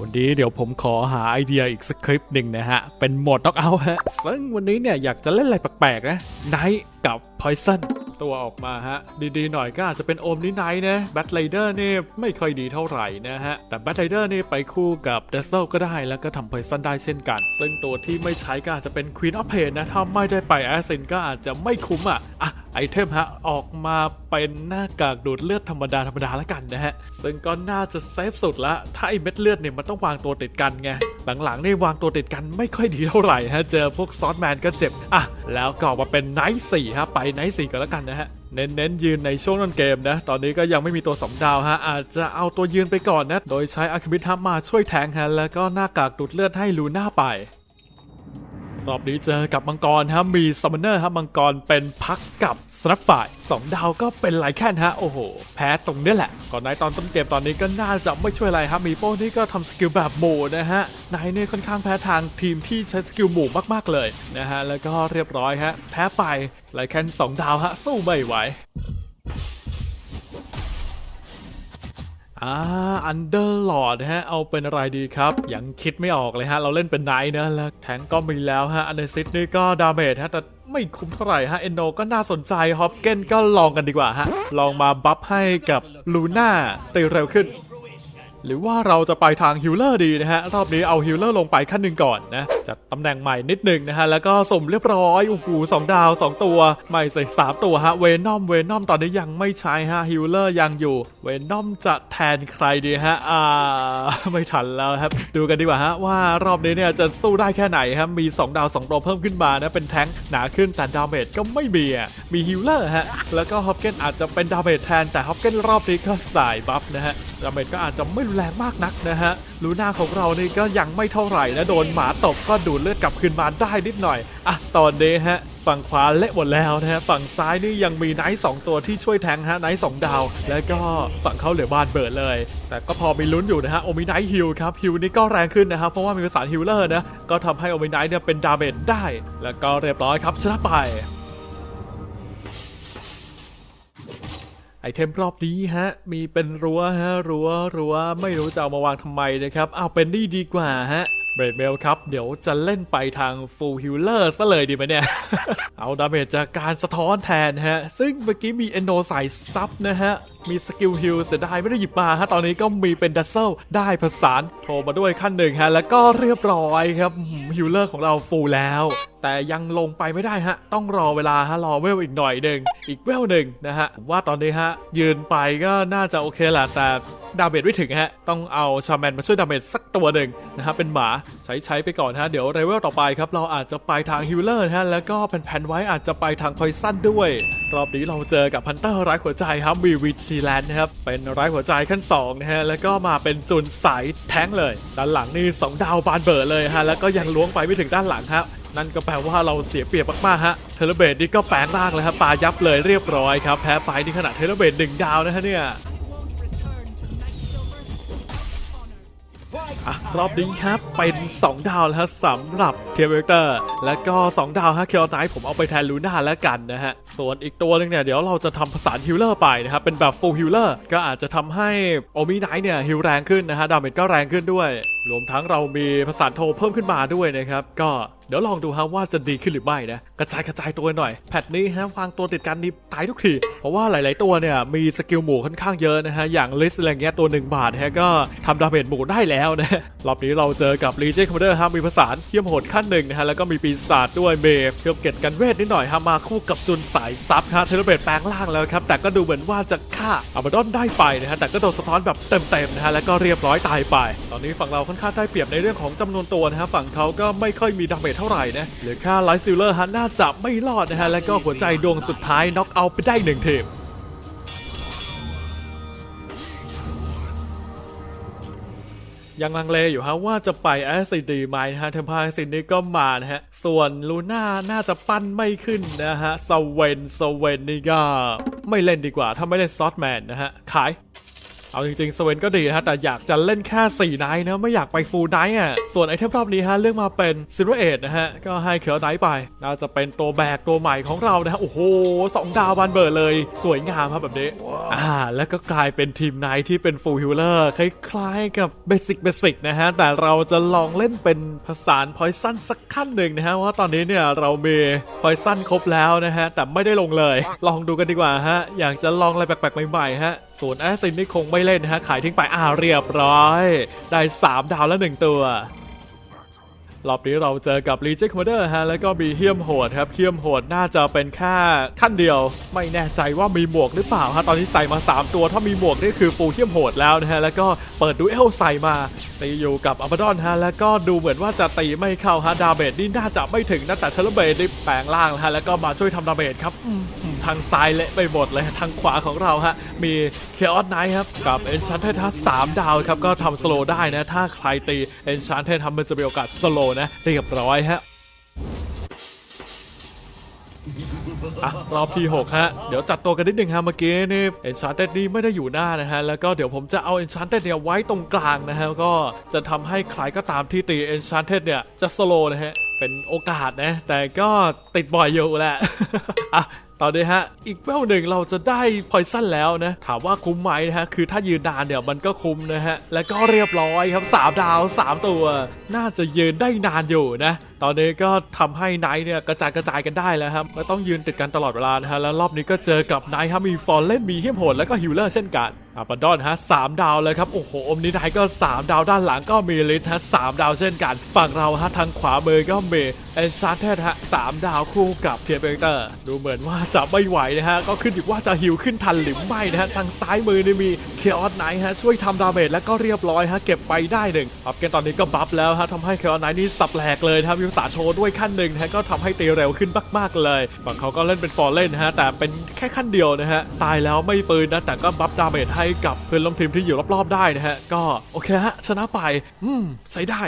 วันนี้เดี๋ยวผมขอหาไอเดียอีกสคริปต์หนึ่งนะฮะ เป็นโหมดน็อกเอาท์ฮะ ซึ่งวันนี้เนี่ยอยากจะเล่นอะไรแปลกๆนะไนท์กับพอยซันตัวออกมาฮะ ดีๆหน่อยก็อาจจะเป็นโอมนิไนนะแบทไรเดอร์นี่ไม่ค่อยดีเท่าไหร่นะฮะ แต่แบทไรเดอร์นี่ไปคู่กับเดซเซลก็ได้แล้วก็ทำพอยซันได้เช่นกัน ซึ่งตัวที่ไม่ใช้ก็อาจจะเป็นควีนออฟเพนนะถ้าไม่ได้ไปแอสซินก็อาจจะไม่คุ้มอะอะไอเทมฮะออกมาเป็นหน้ากากดูดเลือดธรรมดาธรรมดาแล้วกันนะฮะ ซึ่งก็น่าจะเซฟสุดละ ถ้าไอเม็ดเลือดเนี่ยมันต้องวางตัวติดกันไง หลังๆนี่วางตัวติดกันไม่ค่อยดีเท่าไหร่ฮะ เจอพวกซอสแมนก็เจ็บ อะ แล้วก็ออกมาเป็นไนท์สี่ฮะ ไปไนท์สี่ก็แล้วกันนะฮะเน้นๆยืนในช่วงต้นเกมนะ ตอนนี้ก็ยังไม่มีตัวสองดาวฮะ อาจจะเอาตัวยืนไปก่อนนะ โดยใช้อาคิมิทมาช่วยแทงฮะ แล้วก็หน้ากากดูดเลือดให้ลูน่าไป รอบนี้เจอกับมังกรฮะมีซัมมอนเนอร์ฮะมังกรเป็นพักกับสนับฝ่ายสองดาวก็เป็นไลแคนฮะโอ้โห แพ้ตรงเนี้ยแหละ ก่อนในตอนต้นเกมตอนนี้ก็น่าจะไม่ช่วยอะไรฮะมีโป้นี่ก็ทำสกิลแบบหมู่นะฮะนายเนี่ยค่อนข้างแพ้ทางทีมที่ใช้สกิลหมู่มากๆเลยนะฮะแล้วก็เรียบร้อยฮะแพ้ไปไลแคนสองดาวฮะสู้ไม่ไหว อ่าอันเดอร์หลอดฮะ เอาเป็นอะไรดีครับ ยังคิดไม่ออกเลยฮะ เราเล่นเป็นไนท์นะแล้วแทงก็มีแล้วฮะอันเดซิตนี่ก็ดาเมจฮะแต่ไม่คุ้มเท่าไหร่ฮะ เอนโนก็น่าสนใจ ฮอปเกนก็ลองกันดีกว่าฮะ ลองมาบัฟให้กับลูน่าตีเร็วขึ้น หรือว่าเราจะไปทางฮิลเลอร์ดีนะฮะ รอบนี้เอาฮิลเลอร์ลงไปขั้นหนึ่งก่อนนะ จัดตำแหน่งใหม่นิดหนึ่งนะฮะ แล้วก็สมเรียบร้อยโอ้โหสองดาวสองตัวใหม่ใส่สามตัวฮะ เวนอม เวนอมตอนนี้ยังไม่ใช้ฮะฮิลเลอร์ยังอยู่ เวนอมจะแทนใครดีฮะ อ่า ไม่ทันแล้วครับ ดูกันดีกว่าฮะว่ารอบนี้เนี่ยจะสู้ได้แค่ไหนครับ มี 2 ดาว 2 ตัวเพิ่มขึ้นมานะเป็นแท้งหนาขึ้นแต่ดาเมจก็ไม่มีมีฮิลเลอร์ฮะ แล้วก็ฮอปเกนอาจจะเป็นดาเมจแทนแต่ฮอปเกนรอบนี้ก็สายบัฟนะฮะดาเมจก็อาจจะไม่รุนแรงมากนักนะฮะลูน่าของเรานี่ก็ยังไม่เท่าไหร่นะโดนหมาตบก็ดูดเลือดกลับคืนมาได้นิดหน่อยอะตอนนี้ฮะฝั่งขวาเละหมดแล้วนะฮะฝั่งซ้ายนี่ยังมีไนท์สองตัวที่ช่วยแทงฮะไนท์สองดาว แล้วก็ฝั่งเขาเหลือบ้านเบิดเลย แต่ก็พอมีลุ้นอยู่นะฮะโอมิไนท์ฮิลครับฮิลนี่ก็แรงขึ้นนะครับเพราะว่ามีภาษาฮิลเลอร์นะก็ทำให้โอมิไนท์เนี่ยเป็นดาเมจได้ แล้วก็เรียบร้อยครับชนะไป ไอเทมรอบนี้ฮะ มีเป็นรั้วฮะรั้วรั้วไม่รู้จะเอามาวางทำไมนะครับเอาเป็นนี่ดีกว่าฮะ เบรดเมลครับ เดี๋ยวจะเล่นไปทางฟูลฮิลเลอร์ซะเลยดีไหมเนี่ย เอาดาเมจจากการสะท้อนแทนฮะ ซึ่งเมื่อกี้มีเอนโดใส่ซับนะฮะ มีสกิลฮิลเสียดายไม่ได้หยิบมาฮะ ตอนนี้ก็มีเป็นดัซเซลได้ผสานโทรมาด้วยขั้นหนึ่งฮะ แล้วก็เรียบร้อยครับฮิลเลอร์ของเราฟูลแล้ว แต่ยังลงไปไม่ได้ฮะ ต้องรอเวลาฮะ รอเวลอีกหน่อยหนึ่งอีกเวลหนึ่งนะฮะว่าตอนนี้ฮะยืนไปก็น่าจะโอเคแหละแต่ ดาเมจไม่ถึงฮะ ต้องเอาชาแมนมาช่วยดาเมจสักตัวหนึ่งนะฮะเป็นหมาใช้ใช้ไปก่อนฮะ เดี๋ยวเลเวลต่อไปครับ เราอาจจะไปทางฮิลเลอร์ฮะ แล้วก็แผ่นๆไว้อาจจะไปทางพอยซันด้วย รอบนี้เราเจอกับพันเตอร์ร้ายหัวใจครับวีวิชีแลนด์นะครับ เป็นร้ายหัวใจขั้น2นะฮะ แล้วก็มาเป็นจุนสายแท้งเลย ด้านหลังนี่2ดาวบานเบิร์เลยฮะ แล้วก็ยังล้วงไปไม่ถึงด้านหลังฮะนั่นก็แปลว่าเราเสียเปรียบมากๆฮะ เทเลเบตนี่ก็แปลงร่างเลยครับปายับเลยเรียบร้อยครับ แพ้ไปในขนาดเทเลเบตหนึ่งดาวนะฮะเนี่ย อะรอบนี้ครับเป็น 2 ดาวแล้วสำหรับเทเบเตอร์ แล้วก็ 2 ดาวฮะเคลไนท์ผมเอาไปแทนลูน่าแล้วกันนะฮะ ส่วนอีกตัวหนึงเนี่ยเดี๋ยวเราจะทำผสานฮิลเลอร์ไปนะครับ เป็นแบบฟูลฮิลเลอร์ก็อาจจะทำให้โอมิไนท์เนี่ยฮิลแรงขึ้นนะฮะ ดาเมจก็แรงขึ้นด้วย รวมทั้งเรามีผสานโทเพิ่มขึ้นมาด้วยนะครับ ก็เดี๋ยวลองดูฮะว่าจะดีขึ้นหรือไม่นะ กระจายกระจายตัวหน่อย แพทนี้ฮะวางตัวติดกันนี่ตายทุกที เพราะว่าหลาย ๆ ตัวเนี่ยมีสกิลหมู่ค่อนข้างเยอะนะฮะ อย่างลิสอะไรเงี้ยตัวหนึ่งบาทฮะก็ทำดาเมจหมู่ได้แล้วนะ รอบนี้เราเจอกับรีเจคอมเดอร์ฮะมีภาษานเขี้ยมโหดขั้นหนึ่งนะฮะแล้วก็มีปีศาจด้วยเมย์เชื่อมเกตกันเวทนิดหน่อยฮะมาคู่กับจุนสายซับฮะเทเลเบตแปลงล่างแล้วครับแต่ก็ดูเหมือนว่าจะฆ่าอามาดอนได้ไปนะฮะแต่ก็โดนสะท้อนแบบเต็ม ๆ นะฮะแล้วก็เรียบร้อยตายไป ตอนนี้ฝั่งเราค่อนข้างได้เปรียบในเรื่องของจำนวนตัวนะฮะฝั่งเขาก็ไม่ค่อยมีดาเมจเท่าไหร่นะเหลือค่าไลท์ซิลเลอร์ฮะน่าจะไม่รอดนะฮะแล้วก็หัวใจดวงสุดท้ายน็อกเอาไปได้หนึ่งทีมยังลังเลอยู่ฮะว่าจะไป SCD ไหมนะฮะเทมพาซินนี้ก็มานะฮะ ส่วนลูน่าน่าจะปั้นไม่ขึ้นนะฮะสเวนสเวนนี่ก็ไม่เล่นดีกว่า ถ้าไม่เล่นซอสแมนนะฮะ ขาย เอาจริงๆสเวนก็ดีนะฮะแต่อยากจะเล่นแค่ 4 ไนท์นะไม่อยากไปฟูลไนท์อะส่วนไอเทมรอบนี้ฮะเลือกมาเป็นซิลเวอร์เอนะฮะก็ให้เคียวไนท์ไปน่าจะเป็นตัวแบกตัวใหม่ของเรานะฮะโอ้โหสองดาวบานเบิร์ดเลย สวยงามครับแบบนี้อ่าแล้วก็กลายเป็นทีมไนท์ที่เป็นฟูลฮิลเลอร์คล้ายๆกับเบสิกเบสิกนะฮะแต่เราจะลองเล่นเป็นผสานพอยซันสักขั้นหนึ่งนะฮะว่าตอนนี้เนี่ยเรามีพอยซันครบแล้วนะฮะแต่ไม่ได้ลงเลย ลองดูกันดีกว่าฮะอยากจะลองอะไรแปลกๆใหม่ๆฮะส่วนแอสซินนี่คงไม่เล่นนะฮะขายทิ้งไปอ่าเรียบร้อย ได้ 3 ดาวแล้ว 1 ตัวรอบนี้เราเจอกับรีเจคคอมเดอร์ฮะแล้วก็มีเฮียมโหดครับเฮียมโหดน่าจะเป็นแค่ขั้นเดียว ไม่แน่ใจว่ามีหมวกหรือเปล่าฮะตอนนี้ใส่มา 3 ตัว ถ้ามีหมวกนี่คือฟูเฮียมโหดแล้วนะฮะแล้วก็เปิดดูเอลใส่มาตีอยู่กับอับดอนฮะแล้วก็ดูเหมือนว่าจะตีไม่เข้าฮะดาเมจนี่น่าจะไม่ถึงนะแต่เทเลเบตนี่แปลงล่างแล้วฮะแล้วก็มาช่วยทำดาเมจครับ ทางซ้ายเละไปหมดเลยทางขวาของเราฮะมีเคออสไนท์ครับกับเอนชันเททัสสามดาวครับก็ทำสโลได้นะถ้าใครตีเอนชันเททำมันจะมีโอกาสสโลนะเรียบร้อยฮะอะรอบที่ 6 ฮะ เดี๋ยวจัดตัวกันนิดหนึ่งฮะเมื่อกี้นี่เอนชานเต็ดนี่ไม่ได้อยู่หน้านะฮะ แล้วก็เดี๋ยวผมจะเอาเอนชานเต็ดเนี่ยไว้ตรงกลางนะฮะ ก็จะทำให้ใครก็ตามที่ตีเอนชานเต็ดเนี่ยจะสโลนะฮะ เป็นโอกาสนะ แต่ก็ติดบ่อยอยู่แหละอะ ตอนนี้ฮะ อีกเววหนึ่งเราจะได้พอยสั้นแล้วนะ ถามว่าคุ้มไหมนะฮะ คือถ้ายืนนานเนี่ยมันก็คุ้มนะฮะ แล้วก็เรียบร้อยครับ 3 ดาว 3 ตัว น่าจะยืนได้นานอยู่นะ ตอนนี้ก็ทำให้ไนท์เนี่ยกระจายกระจายกันได้แล้วครับไม่ต้องยืนติดกันตลอดเวลานะฮะ แล้วรอบนี้ก็เจอกับไนท์ครับมีฟอนเล่นมีเฮียมโหดแล้วก็ฮิลเลอร์เช่นกัน อาปาดอนฮะสามดาวเลยครับ โอ้โหอมนิไทยก็ 3 ดาวด้านหลังก็มีลิทฮะสามดาวเช่นกัน ฝั่งเราฮะทางขวามือก็มีเอนชาร์เทฮะสามดาวคู่กับเทียเบเตอร์ ดูเหมือนว่าจะไม่ไหวนะฮะ ก็ขึ้นอยู่ว่าจะฮิวขึ้นทันหรือไม่นะฮะ ทางซ้ายมือนี่มีเคออสไนท์ฮะช่วยทำดาเมจแล้วก็เรียบร้อยฮะเก็บไปได้หนึ่งอัพเกนตอนนี้ก็บัฟแล้วฮะทำให้เคออสไนท์นี่สับแหลกเลยนะครับยุสาโชด้วยขั้นหนึ่งนะฮะก็ทำให้ตีเร็วขึ้นมากๆเลย ฝั่งเขาก็เล่นเป็นฟอร์เล่นนะฮะแต่เป็นแค่ขั้นเดียวนะฮะตายแล้วไม่ปืนนะแต่ก็บัฟดาเมจให้กับเพื่อนร่วมทีมที่อยู่รอบๆได้นะฮะ ก็โอเคฮะชนะไป อืมใช้ได้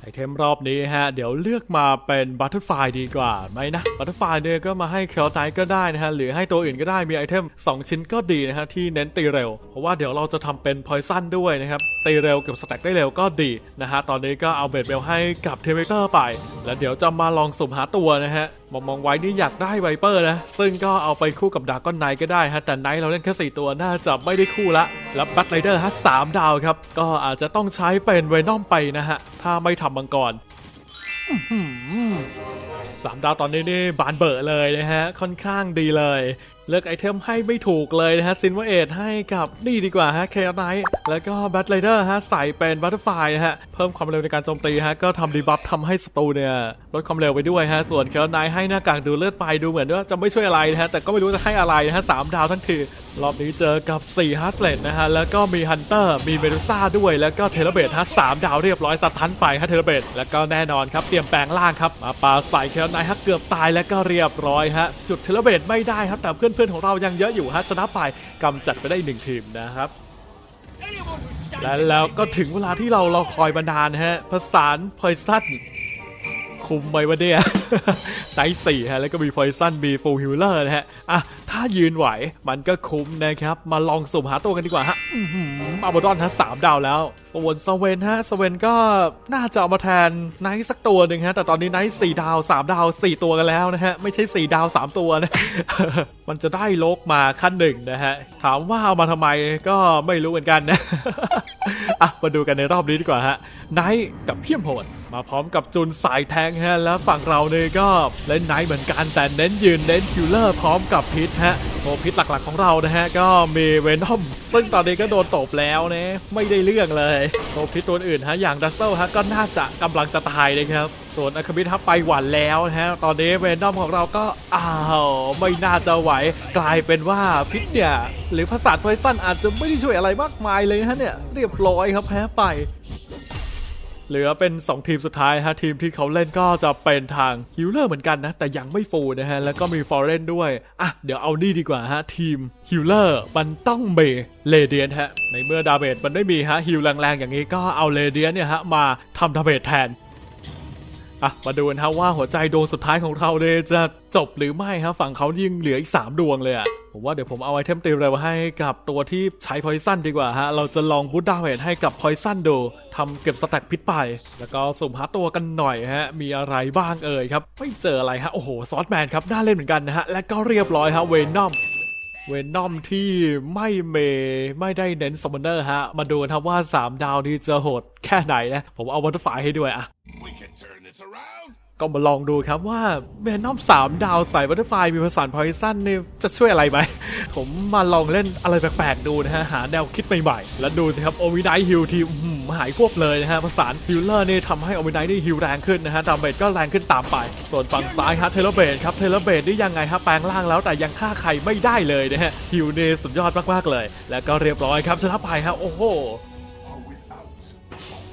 ไอเทมรอบนี้ฮะ เดี๋ยวเลือกมาเป็นบัตเตอร์ไฟดีกว่าไหมนะบัตเตอร์ไฟเนี่ยก็มาให้เคลไนก็ได้นะฮะ หรือให้ตัวอื่นก็ได้มีไอเทม 2 ชิ้นก็ดีนะฮะ ที่เน้นตีเร็ว เพราะว่าเดี๋ยวเราจะทำเป็นพอยซันด้วยนะครับ ตีเร็วกับสแต็กได้เร็วก็ดีนะฮะ ตอนนี้ก็เอาเบดเบลให้กับเทเวเตอร์ไป แล้วเดี๋ยวจะมาลองสุ่มหาตัวนะฮะ มองมองไว้นี่อยากได้ไวเปอร์นะ ซึ่งก็เอาไปคู่กับดาก้อนไนก็ได้ฮะ แต่ไนเราเล่นแค่ 4 ตัวน่าจะไม่ได้คู่ละแล้วบัตไรเดอร์ฮะสามดาวครับ ก็อาจจะต้องใช้เป็นไวนอมไปนะฮะ ถ้าไม่ทำมังกรสามดาวตอนนี้นี่บานเบอร์เลยนะฮะ ค่อนข้างดีเลย เลือกไอเทมให้ไม่ถูกเลยนะฮะซินวเอทให้กับนี่ดีกว่าฮะเคไนแล้วก็บัตไรเดอร์ฮะใส่เป็นบัตเตอร์ไฟฮะเพิ่มความเร็วในการโจมตีฮะก็ทำดีบัฟทำให้ศัตรูเนี่ยลดความเร็วไปด้วยฮะส่วนเคไนให้หน้ากากดูเลือดไปดูเหมือนว่าจะไม่ช่วยอะไรนะฮะแต่ก็ไม่รู้จะให้อะไรนะฮะสามดาวทั้งทีรอบนี้เจอกับ4ฮัสเลตนะฮะแล้วก็มีฮันเตอร์มีเมดูซ่าด้วยแล้วก็เทเลเบตฮะสามดาวเรียบร้อยสัตว์ทันไปฮะเทเลเบตแล้วก็แน่นอนครับเตรียมแปลงล่างครับมาปาใส่เคลไนฮะเกือบตายแล้วก็เรียบร้อยฮะจุดเทเลเบตไม่ได้ครับแต่เพื่อนๆของเรายังเยอะอยู่ฮะชนะไปกำจัดไปได้หนึ่งทีมนะครับและแล้วก็ถึงเวลาที่เรารอคอยมานานฮะผสานพอยซันคุมไหมวะเนี่ยไนสี่ฮะแล้วก็มีพอยซันมีฟูลฮิลเลอร์นะฮะอะ ถ้ายืนไหวมันก็คุ้มนะครับ มาลองสุ่มหาตัวกันดีกว่าฮะอือหือดอนฮะสามดาวแล้วส่วนสเวนฮะสเวนก็น่าจะเอามาแทนไนท์สักตัวหนึ่งฮะ แต่ตอนนี้ไนท์สี่ดาวสามดาวสี่ตัวกันแล้วนะฮะ ไม่ใช่สี่ดาวสามตัวนะ มันจะได้โลกมาขั้นหนึ่งนะฮะ ถามว่าเอามาทำไมก็ไม่รู้เหมือนกันนะ อะมาดูกันในรอบนี้ดีกว่าฮะไนท์กับเพียมโหดมาพร้อมกับจุนสายแทงฮะ แล้วฝั่งเราเนี่ยก็เล่นไนท์เหมือนกันแต่เน้นยืนเน้นคิลเลอร์พร้อมกับพิษฮะ โอพิษหลักๆของเรานะฮะ ก็มีเวนอม ซึ่งตอนนี้ก็โดนตบแล้วนะไม่ได้เรื่องเลยโอพิษตัวอื่นฮะ อย่างดัสเซลฮะ ก็น่าจะกำลังจะตายนะครับ ส่วนอาคามิทฮะไปหวันแล้วนะฮะ ตอนนี้เวนอมของเราก็อ้าวไม่น่าจะไหวกลายเป็นว่าพิษเนี่ย หรือภาษาไพซันอาจจะไม่ได้ช่วยอะไรมากมายเลยฮะเนี่ยเรียบร้อยครับแพ้ไป เหลือเป็น 2 ทีมสุดท้ายฮะทีมที่เขาเล่นก็จะเป็นทางฮิลเลอร์เหมือนกันนะ แต่ยังไม่ฟูนะฮะ แล้วก็มีฟอร์เรนด้วย อะ เดี๋ยวเอานี่ดีกว่าฮะ ทีมฮิลเลอร์มันต้องเมเลเดียนฮะ ในเมื่อดาเมจมันไม่มีฮะฮิลแรงๆอย่างนี้ก็เอาเลเดียนเนี่ยฮะ มาทำดาเมจแทนอะมาดูกันฮะว่าหัวใจดวงสุดท้ายของเราเนี่ยจะจบหรือไม่ฮะ ฝั่งเขายังเหลืออีก 3 ดวงเลยอะ ผมว่าเดี๋ยวผมเอาไอเทมตีเร็วให้กับตัวที่ใช้พอยซันดีกว่าฮะ เราจะลองบูตดาเมจให้กับพอยซันดูทำเก็บสแต็กพิษไป แล้วก็สุ่มหาตัวกันหน่อยฮะ มีอะไรบ้างเอ่ยครับ ไม่เจออะไรฮะ โอ้โห ซอสแมนครับ น่าเล่นเหมือนกันนะฮะ และก็เรียบร้อยฮะ เวนอมเวนอมที่ไม่เมไม่ได้เน้นซัมมอนเนอร์ฮะ มาดูกันครับว่า 3 ดาวนี้จะโหดแค่ไหนนะ ผมเอาวัตถุไฟให้ด้วยอะ We can turn this around. ก็มาลองดูครับว่าเวนอม3ดาวใส่บัตเตอร์ไฟมีผสานพอยซันเนี่ยจะช่วยอะไรไหม ผมมาลองเล่นอะไรแปลกๆดูนะฮะ หาแนวคิดใหม่ๆ แล้วดูสิครับโอมิไนฮิลทีมหายควบเลยนะฮะผสานฮิลเลอร์นี่ทำให้โอมิไนนี่ฮิลแรงขึ้นนะฮะดาเมจก็แรงขึ้นตามไป ส่วนฝั่งซ้ายฮะเทเลเบตครับเทเลเบตนี่ยังไงฮะแปลงร่างแล้วแต่ยังฆ่าใครไม่ได้เลยนะฮะฮิลนี่สุดยอดมากๆเลย แล้วก็เรียบร้อยครับชนะไปฮะโอ้โห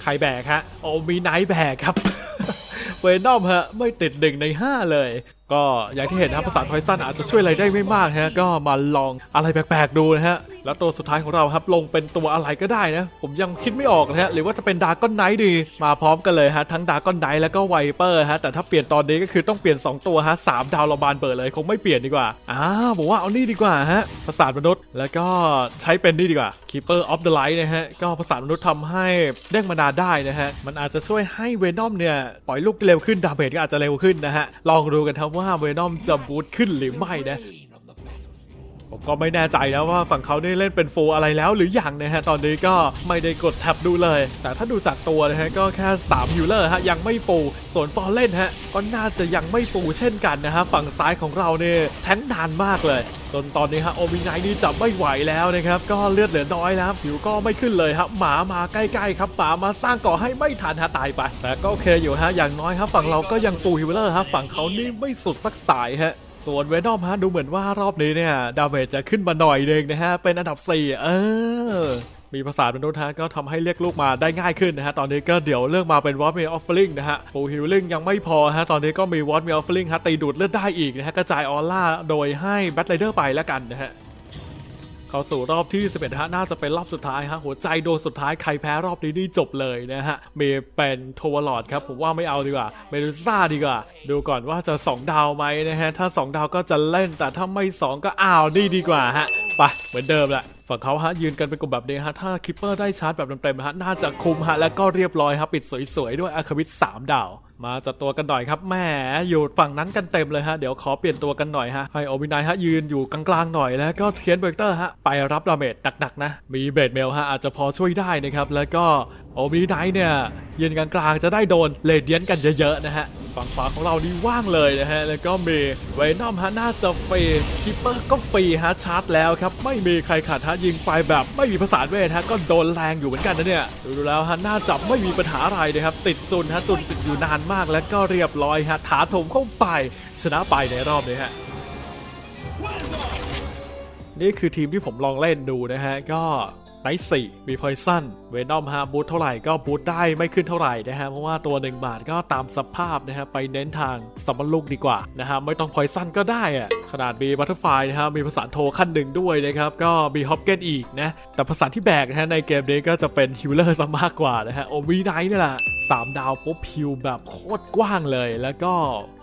ใครแบกฮะโอมีไนท์แบกครับ เวนอมฮะ ไม่ติดหนึ่งในห้าเลย ก็อย่างที่เห็นนะครับภาษาพอยซันอาจจะช่วยอะไรได้ไม่มากฮะก็มาลองอะไรแปลกๆดูนะฮะแล้วตัวสุดท้ายของเราครับลงเป็นตัวอะไรก็ได้นะผมยังคิดไม่ออกนะฮะหรือว่าจะเป็นดาร์กอนไนท์ดีมาพร้อมกันเลยฮะทั้งดาร์กอนไนท์แล้วก็ไวเปอร์ฮะแต่ถ้าเปลี่ยนตอนนี้ก็คือต้องเปลี่ยน 2 ตัวฮะสามดาวราบานเปิดเลยคงไม่เปลี่ยนดีกว่าอ้าวผมว่าเอานี่ดีกว่าฮะภาษาทมนุษย์แล้วก็ใช้เป็นนี่ดีกว่า Keeper of the Light นะฮะก็ภาษาทมนุษย์ทำให้เด้งมานาได้นะฮะมันอาจจะช่วยให้เวนอมเนี่ยปล่อยลูกเร็วขึ้นดาเมจก็อาจจะเร็วขึ้นนะฮะลองดูกันครับว่า่าเวนอมจะบูตขึ้นหรือไม่นะ ก็ไม่แน่ใจนะว่าฝั่งเขาได้เล่นเป็นโฟอะไรแล้วหรือยังนะฮะตอนนี้ก็ไม่ได้กดแท็บดูเลย แต่ถ้าดูจากตัวนะฮะก็แค่3ฮิลเลอร์ฮะยังไม่ฟูส่วนฟอร์เล่นฮะก็น่าจะยังไม่ฟูเช่นกันนะฮะฝั่งซ้ายของเราเนี่ยแทงนานมากเลยจนตอนนี้ฮะโอมินไนนี่จะไม่ไหวแล้วนะครับก็เลือดเหลือน้อยแล้วผิวก็ไม่ขึ้นเลยครับหมามาใกล้ๆครับหมามาสร้างก่อให้ไม่ทันฮะตายไปแต่ก็โอเคอยู่ฮะอย่างน้อยครับฝั่งเราก็ยังฟูฮิลเลอร์ฮะฝั่งเขานี่ไม่สุดสักสายฮะ ส่วนเวนอมฮะดูเหมือนว่ารอบนี้เนี่ย ดาเมจจะขึ้นมาหน่อยหนึงนะฮะ เป็นอันดับ 4 เออ มีภาษาทมนุษย์ฮะก็ทำให้เรียกลูกมาได้ง่ายขึ้นนะฮะ ตอนนี้ก็เดี๋ยวเลือกมาเป็นวอตมีออฟเฟลิงนะฮะฟูลฮิลลิ่งยังไม่พอฮะ ตอนนี้ก็มีวอตมีออฟเฟลิงฮะตีดูดเลือดได้อีกนะฮะกระจายออร่าโดยให้แบทไรเดอร์ไปแล้วกันนะฮะ เข้าสู่รอบที่11ฮะน่าจะเป็นรอบสุดท้ายฮะหัวใจโดนสุดท้ายใครแพ้รอบนี้นี่จบเลยนะฮะเมย์เป็นโทวลอดครับผมว่าไม่เอาดีกว่าเมดูซ่าดีกว่า ดูก่อนว่าจะ 2 ดาวไหมนะฮะถ้า 2 ดาวก็จะเล่นแต่ถ้าไม่ 2 ก็อ้าวนี่ดีกว่าฮะไปเหมือนเดิมแหละฝั่งเขาฮะยืนกันเป็นกลุ่มแบบนี้ฮะถ้าคิปเปอร์ได้ชาร์จแบบเต็มๆฮะน่าจะคุมฮะแล้วก็เรียบร้อยครับปิดสวยๆด้วยอาคาวิท3ดาว มาจัดตัวกันหน่อยครับแหมอยู่ฝั่งนั้นกันเต็มเลยฮะ เดี๋ยวขอเปลี่ยนตัวกันหน่อยฮะ ให้โอบินายฮะยืนอยู่กลางๆหน่อยแล้วก็เทียนเบรกเตอร์ฮะ ไปรับดาเมจหนักๆนะ มีเบรดเมลฮะอาจจะพอช่วยได้นะครับ แล้วก็โอบินายเนี่ยยืนกลางๆจะได้โดนเลดเดียนกันเยอะๆนะฮะ ฝั่งขวาของเรานี่ว่างเลยนะฮะ แล้วก็มีเวนอมฮะน่าจะฟรีคิปเปอร์ก็ฟรีฮะชาร์จแล้วครับ ไม่มีใครขาดฮะยิงไปแบบไม่มีภาษาเวทฮะก็โดนแรงอยู่เหมือนกันนะเนี่ย ดูแล้วฮะน่าจะไม่มีปัญหาอะไรนะครับ ติดจุนฮะจุนติดอยู่นานมากแล้วก็เรียบร้อยฮะถาถมเข้าไปชนะไปในรอบนี้ฮะนี่คือทีมที่ผมลองเล่นดูนะฮะก็ ไนท์สี่มีพอยซันเวนอมฮะบูทเท่าไหร่ก็บูทได้ไม่ขึ้นเท่าไหร่นะฮะเพราะว่าตัวหนึ่งบาทก็ตามสภาพนะฮะไปเน้นทางสัมมลูกดีกว่านะฮะไม่ต้องพอยซันก็ได้อะขนาดมีบัตเตอร์ไฟนะฮะมีภาษาโทขั้นหนึ่งด้วยนะครับก็มีฮอปเกนอีกนะแต่ภาษาที่แบกนะฮะในเกมนี้ก็จะเป็นฮิลเลอร์ซะมากกว่านะฮะโอวีไนท์นี่แหละสามดาวปุ๊บฮิลแบบโคตรกว้างเลย แล้วก็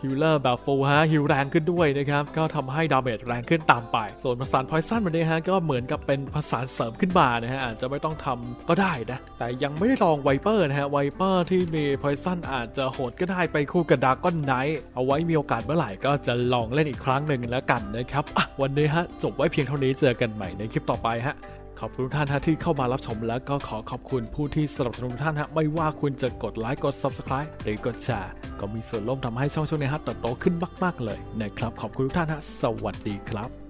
ฮิลเลอร์แบบฟูลฮะฮิลแรงขึ้นด้วยนะครับก็ทำให้ดาเมจแรงขึ้นตามไป ส่วนภาษาพอยซันวันนี้ฮะก็เหมือนกับเป็นภาษาเสริมขึ้นมานะฮะอาจจะไม่ต้องทำก็ได้นะ แต่ยังไม่ได้ลองไวเปอร์นะฮะไวเปอร์ที่มีพอยซันอาจจะโหดก็ได้ไปคู่กับดากอนไนท์เอาไว้มีโอกาสเมื่อไหร่ก็จะลองเล่นอีกครั้งหนึ่งแล้วกันนะครับอะวันนี้ฮะจบไว้เพียงเท่านี้เจอกันใหม่ในคลิปต่อไปฮะขอบคุณทุกท่านฮะที่เข้ามารับชมแล้วก็ขอขอบคุณผู้ที่สนับสนุนทุกท่านฮะไม่ว่าคุณจะกดไลค์กด Subscribe หรือกดแชร์ก็มีส่วนร่วมทำให้ช่องช่องนี้ฮะเติบโตขึ้นมาก ๆ เลยนะครับขอบคุณทุกท่านฮะสวัสดีครับ